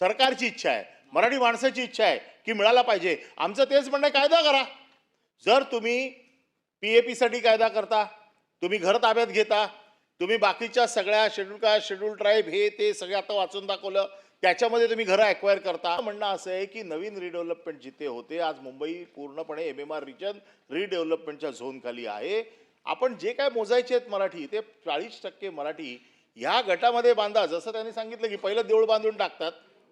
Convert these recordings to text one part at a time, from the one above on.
सरकारची इच्छा आहे मराठी माणसाची इच्छा आहे की मिळाला पाहिजे. आमचं तेच म्हणणं आहे, कायदा करा. जर तुम्ही पी ए पीसाठी कायदा करता तुम्ही घर ताब्यात घेता तुम्ही बाकीच्या सगळ्या शेड्यूल कास्ट शेड्यूल ट्राईब हे ते सगळे आता वाचून दाखवलं त्याच्यामध्ये तुम्ही घरं ॲक्वायर करता. म्हणणं असं आहे की नवीन रिडेव्हलपमेंट जिथे होते आज मुंबई पूर्णपणे एम एम आर रिजन रिडेव्हलपमेंटच्या झोनखाली आहे. आपण जे काय मोजायचे आहेत मराठी ते चाळीस टक्के मराठी ह्या गटामध्ये बांधा. जसं त्यांनी सांगितलं की पहिलं देऊळ बांधून टाकतात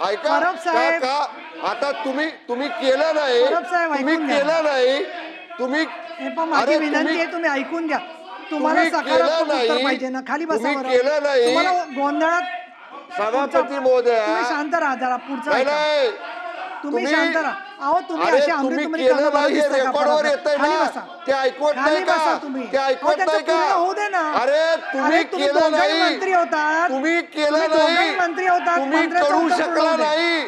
ऐका परब साहेब. का आता तुम्ही तुम्ही केलं नाही परब साहेब, तुम्ही ऐकून घ्या. केलं नाही तुम्ही हे पण माझी अरे विनंती तुम्ही- आहे तुम्ही ऐकून घ्या तुम्हाला तुम्ही केलं सकारात्मक उत्तर नाही. पाहिजे ना खाली बसा तुम्ही बरं. केलं नाही. तुम्हाला गोंधळात सभापती पुढचा- महोदया तुम्ही शांत राहा जरा पुढचा नाही ऐका. नाही तुम्ही शांत राहा अहो तुम्ही अरे असे तुम्ही केलं नाही हे रेकॉर्डवर? येतंय ना. ते ऐकवत नाही का. ते ऐकवत नाही का होऊ दे. अरे तुम्ही केलं नाही मंत्री होतात. तुम्ही केलं नाही मंत्री होतात. तुम्ही करू शकला. नाही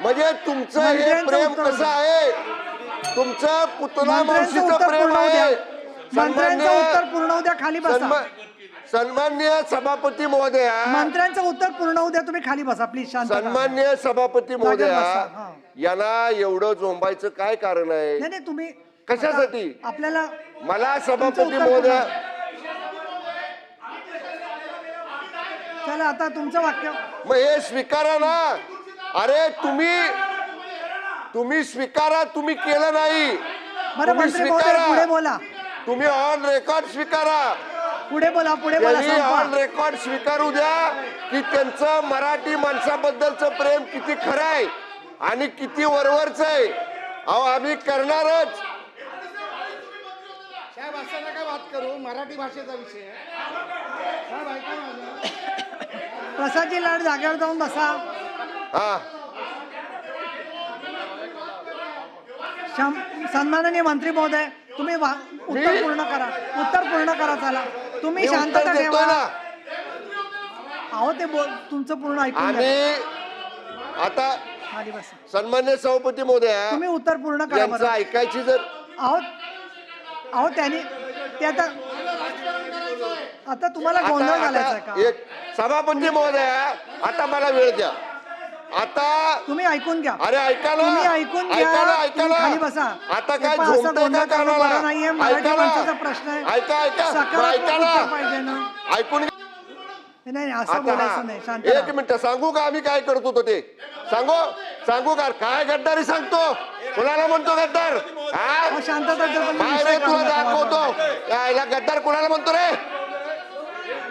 म्हणजे तुमचं हे प्रेम कसं. आहे तुमचं पुतला मावशीचं प्रेम. आहे मंत्र्यांचं उत्तर पूर्ण होऊ द्या खाली बसा सन्मा- सन्मान्य सभापती महोदया मंत्र्यांचं उत्तर पूर्ण होऊ द्या तुम्ही खाली बसा प्लीज शांत. सन्मान्य सभापती महोदया. यांना एवढं झोंबायचं काय कारण आहे नाही नाही तुम्ही कशासाठी? आपल्याला मला सभापती महोदया चला आता तुमचं वाक्य? मग हे स्वीकारा ना. अरे तुम्ही तुम्ही स्वीकारा तुम्ही केलं नाही. बरं तुम्ही मंत्री महोदय पुढे बोला. तुम्ही ऑन रेकॉर्ड स्वीकारा. पुढे बोला पुढे बोला त्यांनी ऑन संपवा. रेकॉर्ड स्वीकारू द्या की त्यांचं मराठी माणसाबद्दलचं प्रेम किती खरं आहे आणि किती वरवरच आहे. अहो आम्ही करणारच. साहेब असं नका बात करू. मराठी भाषेचा विषय आहे. साहेब ऐका माझं प्रसादजी लाड जागेवर जाऊन बसा. हा. शं- सन्माननीय मंत्री महोदय तुम्ही वा- उत्तर पूर्ण करा. उत्तर पूर्ण करा चला. तुम्ही मी शांतता उत्तर ठेवा. ना. अहो ते बोल तुमचं पूर्ण ऐकून घ्या. आम्ही आता खाली बसा. सन्मान्य सभापती महोदया तुम्ही उत्तर पूर्ण करा यांचं बरं. ऐकायची जर अहो अहो त्यांनी ते आता आता तुम्हाला गोंधळ आता घालायचा आता का? एक सभापती महोदया आता मला वेळ द्या. आता तुम्ही ऐकून घ्या. अरे ऐका ना. तुम्ही ऐकून घ्या. ऐका ना ऐका तुम्ही ना. खाली बसा. आता हे काय पहा, असं झोपतंय का गोंधळ करणं कानाला? बरं नाहीये. मराठी ऐका माणसाचा ना प्रश्न आहे. ऐका ऐका. बरं, सकारात्मक ऐका उत्तर पाहिजे ना. ना ऐकून घ्या. नाही नाही असं बोलायचं नाही. हा. शांत एक राहा. मिनिट सांगू का आम्ही काय करत होतो ते? सांगू? सांगू का? काय गद्दारी सांगतो? कुणाला म्हणतो गद्दार? हा? अहो, शांतता काय विषय रे तुला काढू नका दाखवतो. यायला गद्दार कुणाला म्हणतो रे?